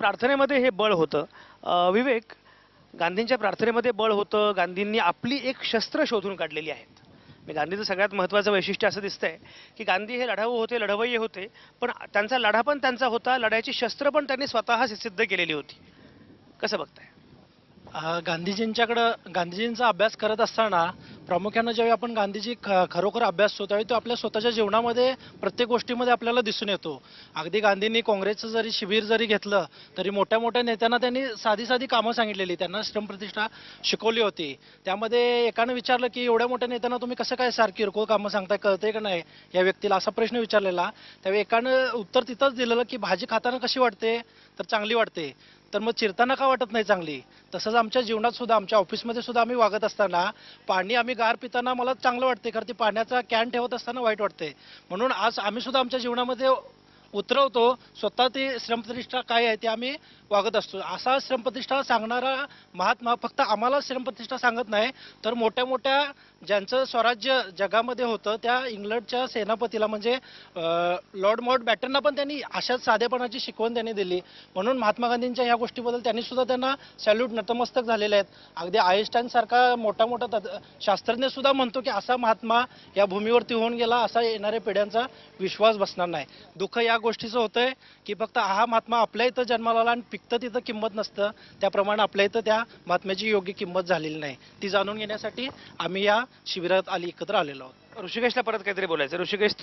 प्रार्थनेमध्ये हे बळ होतं. विवेक गांधींच्या प्रार्थनेमध्ये बळ होतं. गांधींनी आपली एक शस्त्र शोधून काढलेली आहेत. मी गांधीचं सगळ्यात महत्त्वाचं वैशिष्ट्य असं दिसतंय की गांधी हे लढाऊ होते लढवय्ये होते पण त्यांचा लढा पण त्यांचा होता. लढायची शस्त्र पण त्यांनी स्वतः सिद्ध केलेली होती. कसं बघताय? गांधीजींच्याकडं गांधीजींचा अभ्यास करत असताना प्रामुख्यानं ज्यावेळी आपण गांधीजी ख खरोखर अभ्यास होतो त्यावेळी तो आपल्या स्वतःच्या जीवनामध्ये प्रत्येक गोष्टीमध्ये आपल्याला दिसून येतो. अगदी गांधींनी काँग्रेसचं जरी शिबिर जरी घेतलं तरी मोठ्या मोठ्या नेत्यांना त्यांनी साधी साधी कामं सांगितलेली. त्यांना श्रमप्रतिष्ठा शिकवली होती. त्यामध्ये एकानं विचारलं की एवढ्या मोठ्या नेत्यांना तुम्ही कसं काय सारखी किरकोळ कामं सांगताय कळते का नाही? या व्यक्तीला असा प्रश्न विचारलेला. त्यावेळी एकानं उत्तर तिथंच दिलेलं की भाजी खाताना कशी वाटते? तर चांगली वाटते. तर मग चिरताना का वाटत नाही चांगली? तसंच आमच्या जीवनात सुद्धा आमच्या ऑफिसमध्ये सुद्धा आम्ही वागत असताना पाणी आम्ही गार पिताना मला चांगलं वाटते कारण ते पाण्याचा कॅन ठेवत असताना वाईट वाटते म्हणून आज आम्ही सुद्धा आमच्या जीवनामध्ये उतरवतो स्वतः ती श्रमप्रतिष्ठा काय आहे ते आम्ही वागत असतो. असा श्रमप्रतिष्ठा सांगणारा महात्मा फक्त आम्हाला श्रमप्रतिष्ठा सांगत नाही तर मोठ्या मोठ्या ज्यांचं स्वराज्य जगामध्ये होतं त्या इंग्लंडच्या सेनापतीला म्हणजे लॉर्ड मॉर्ड बॅटनना पण त्यांनी अशाच साधेपणाची शिकवण त्यांनी दिली. म्हणून महात्मा गांधींच्या ह्या गोष्टीबद्दल त्यांनी सुद्धा त्यांना सॅल्यूट नतमस्तक झालेले आहेत. अगदी आईन्स्टाईनसारखा मोठा मोठा शास्त्रज्ञसुद्धा शास्त्रज्ञ सुद्धा म्हणतो की असा महात्मा या भूमीवरती होऊन गेला असा येणाऱ्या पिढ्यांचा विश्वास बसणार नाही. दुःख या गोष्टीचं होतंय की फक्त हा महात्मा आपल्या इथं जन्माला आला आणि पिकतं तिथं किंमत नसतं. त्याप्रमाणे आपल्या इथं त्या महात्म्याची योग्य किंमत झालेली नाही. ती जाणून घेण्यासाठी आम्ही या शिबिरात आली एकत्र आलेलो आहोत. ऋषिकेशला परत काहीतरी बोलायचं ऋषिकेश